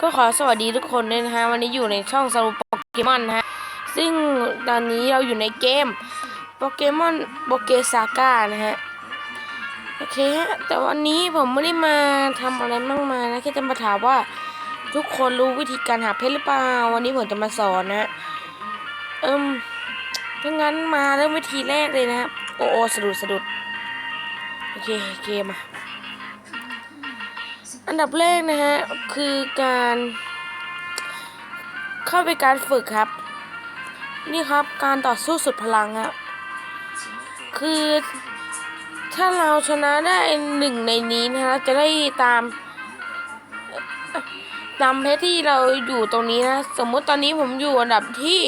ก็ขอสวัสดีทุกคนด้วยนะฮะ วันนี้อยู่ในช่องสรุปโปเกมอนนะฮะ ซึ่งตอนนี้เราอยู่ในเกมโปเกมอนโปเกซาก้านะฮะ โอเคฮะ แต่วันนี้ผมไม่ได้มาทำอะไรมากมายนะแค่จะมาถามว่าทุกคนรู้วิธีการหาเพชรหรือเปล่า วันนี้ผมจะมาสอนนะเอิมถ้างั้นมาเริ่มวิธีแรกเลยนะครับโอ้โอสะดุดสะดุด โอเคเกมอะ อันดับแรกนะฮะ คือการ เข้าไปการฝึกครับ นี่ครับการต่อสู้สุดพลังครับคือถ้าเราชนะได้หนึ่งในนี้นะฮะจะได้ตามตามเพชรที่เราอยู่ตรงนี้นะ สมมุติตอนนี้ผมอยู่อันดับที่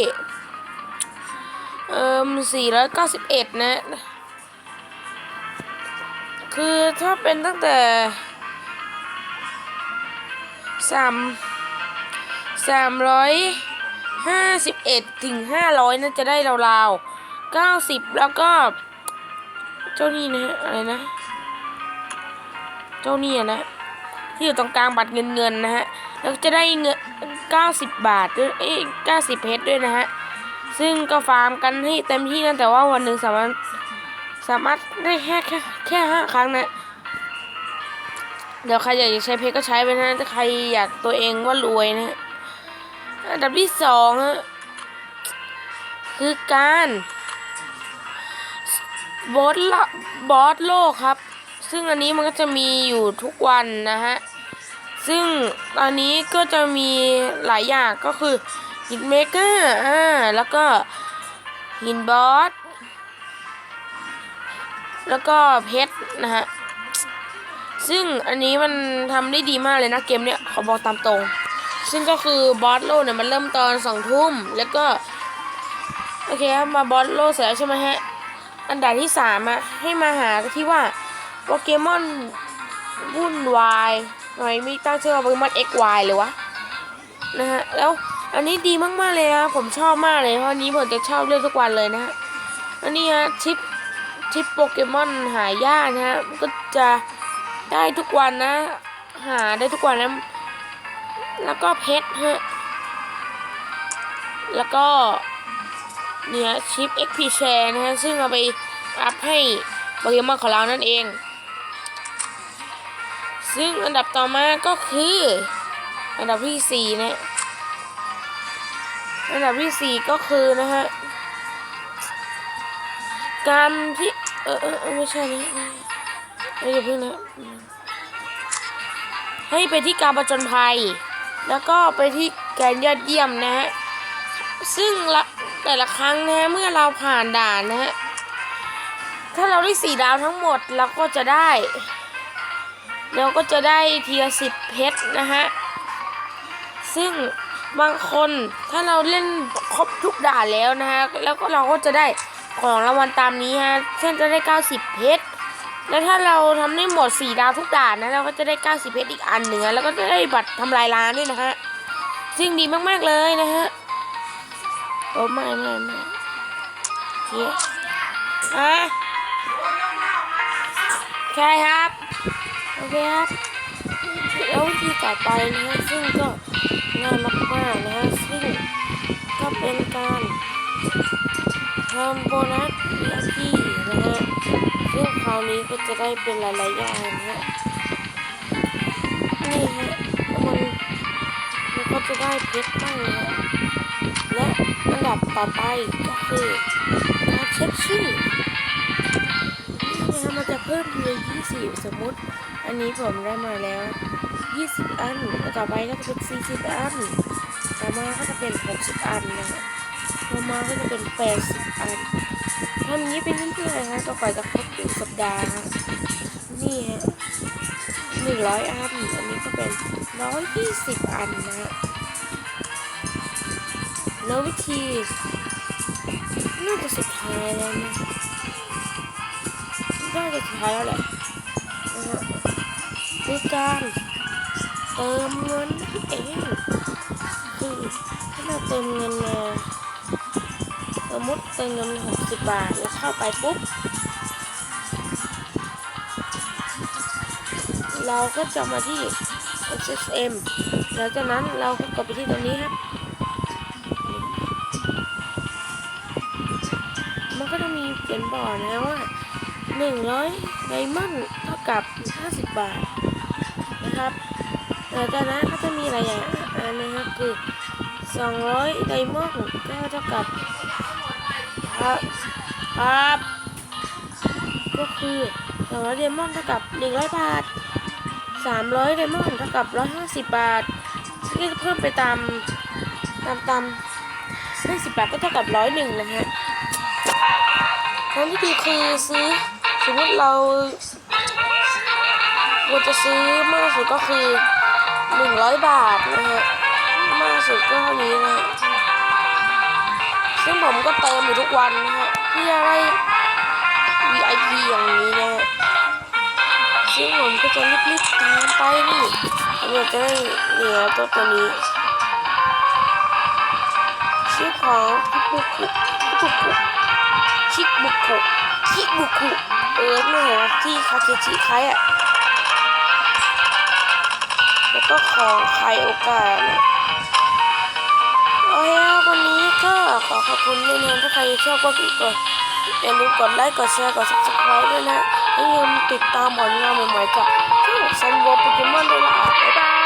เอ่อ491 นะ คือถ้าเป็นตั้งแต่ สามสามร้อยห้าสิบเอ็ดถึงห้าร้อยน่าจะได้ราวๆเก้าสิบแล้วก็ เจ้านี่นะอะไรนะ เจ้านี่นะที่อยู่ตรงกลางบัตรเงินเงินนะฮะ แล้วจะได้เงินเก้าสิบบาทด้วยเอ้เก้าสิบเพชรด้วยนะฮะ ซึ่งก็ฟาร์มกันให้เต็มที่นะแต่ว่าวันหนึ่งสามารถสามารถได้แค่แค่แค่ห้าครั้งนะ เดี๋ยวใครอยากจะใช้เพชรก็ใช้ไปนะถ้าใครอยากตัวเองว่ารวยนะอันดับที่สองฮะคือการบอสละบอสโลกครับ ซึ่งอันนี้มันก็จะมีอยู่ทุกวันนะฮะ ซึ่งตอนนี้ก็จะมีหลายอย่างก็คือหินเมเกอร์อ่าแล้วก็หินบอส แล้วก็เพชรนะฮะ ซึ่งอันนี้มันทำได้ดีมากเลยนะเกมเนี้ยขอบอกตามตรง ซึ่งก็คือบอสโลเนี่ยมันเริ่มตอนสองทุ่มแล้วก็ โอเคครับมาบอสโลเสร็จแล้วใช่ไหมฮะ อันดับที่สามอะให้มาหาที่ว่าโปเกมอนวุ่นวายหน่อยไม่ตั้งชื่อว่าโปเกมอน XY เลยวะนะฮะแล้วอันนี้ดีมากๆเลยครับผมชอบมากเลยเพราะนนี้ผมจะชอบเล่นทุกวันเลยนะฮะอันนี้ฮะชิปชิปโปเกมอนหายากนะฮะก็จะ ได้ทุกวันนะ หาได้ทุกวันนะ แล้วก็เพชรฮะ แล้วก็เนี่ยชิป XP Share นะฮะ ซึ่งเอาไปอัพให้โปเกมอนของเรานั่นเอง ซึ่งอันดับต่อมาก็คือ อันดับที่สี่นะ อันดับที่สี่ก็คือนะฮะ การที่ เออเออเออไม่ใช่นะ เอ้ยเพิ่งนะให้ไปที่การประจนภัย แล้วก็ไปที่แกนยอดเยี่ยมนะฮะ ซึ่งละแต่ละครั้งนะฮะเมื่อเราผ่านด่านนะฮะ ถ้าเราได้สี่ดาวทั้งหมดเราก็จะได้ เราก็จะได้เทีละสิบเพชรนะฮะ ซึ่งบางคนถ้าเราเล่นครบทุกด่านแล้วนะฮะ แล้วก็เราก็จะได้ของรางวัลตามนี้ฮะ เช่นจะได้ 90 เพชร แล้วถ้าเราทำได้หมด 4 ดาวทุกด่านนะเราก็จะได้ 90 เพชรอีกอันหนึ่งแล้วก็จะได้บัตรทำลายล้านด้วยนะฮะ ซึ่งดีมากๆเลยนะฮะ โอ้ไม่ไม่ไม่โอเคอะใช่ครับ โอเคครับ แล้ววิธีต่อไปนะฮะ ซึ่งก็ง่ายมากๆนะฮะ ซึ่งก็เป็นการทำโบนัสที่ ราวนี้ก็จะได้เป็นหลายๆอย่างนะฮะนี่ฮะมันมันก็จะได้เพชรบ้างนะและอันดับต่อไปก็คือการเช็คชื่อนี่นะมันจะเพิ่มทีละ20สมมติ อันนี้ผมได้มาแล้ว20อันต่อไปก็จะเป็น40อันต่อมาก็จะเป็น60อันนะต่อมาก็จะเป็น80อันทำอย่างนี้เป็นเรื่อยๆนะต่อไปจะครบหนึ่งสัปดาห์นี่ฮะหนี่ฮะ100อันอันนี้ก็เป็น120อันนะแล้ววิธีน่าจะสุดท้ายแล้วนะน่าจะสุดท้ายแล้วแหละนะฮะคือการเติมเงินเองคือถ้าเราเติมเงินมา มมติเติมเงินหกสิบบาท แล้วเข้าไปปุ๊บ เราก็จะมาที่ SSM หลังจากนั้นเราก็กดไปที่ตรงนี้ครับ มันก็จะมีเขียนบอกนะว่า100ไดมอนด์เท่ากับ50บาทนะครับหลังจากนั้นก็จะมีอะไรอย่างอันนะครับคือ200ไดมอนด์ก็เท่ากับ ครับ ครับ ก็คือ200ไดมอนด์เท่ากับ100บาท300ไดมอนด์เท่ากับ150บาทซึ่งก็จะเพิ่มไปตามตามตาม50บบาทก็เท่ากับร้อยหนึ่งนะฮะทางที่ดีคือซื้อสมมติเราควรจะซื้อมากสุดก็คือหนึ่งร้อยบาทนะฮะมากสุดก็เท่านี้นะฮะ ซึ่งผมก็เติมอยู่ทุกวันนะฮะเพื่อให้ VIP อย่างนี้นะซึ่งผมก็จะรีบๆตามไปนี่ผมอยากจะได้เหนือตัวตัวนี้ชื่อของพิบุกุพิบุกุชิกบุกุชิกบุกุเออไม่เห็นว่าที่คาเคชิคล้ายอะแล้วก็ของใครโอกาสนะ โอเคครับวันนี้ก็ขอขอบคุณด้วยนะถ้าใครชอบก็กดอย่าลืมกดไลค์กดแชร์กด subscribe ด้วยนะอย่าลืมติดตามผลงานใหม่ๆจากที่ซันโวโปเกมอนด้วยนะบ๊ายบาย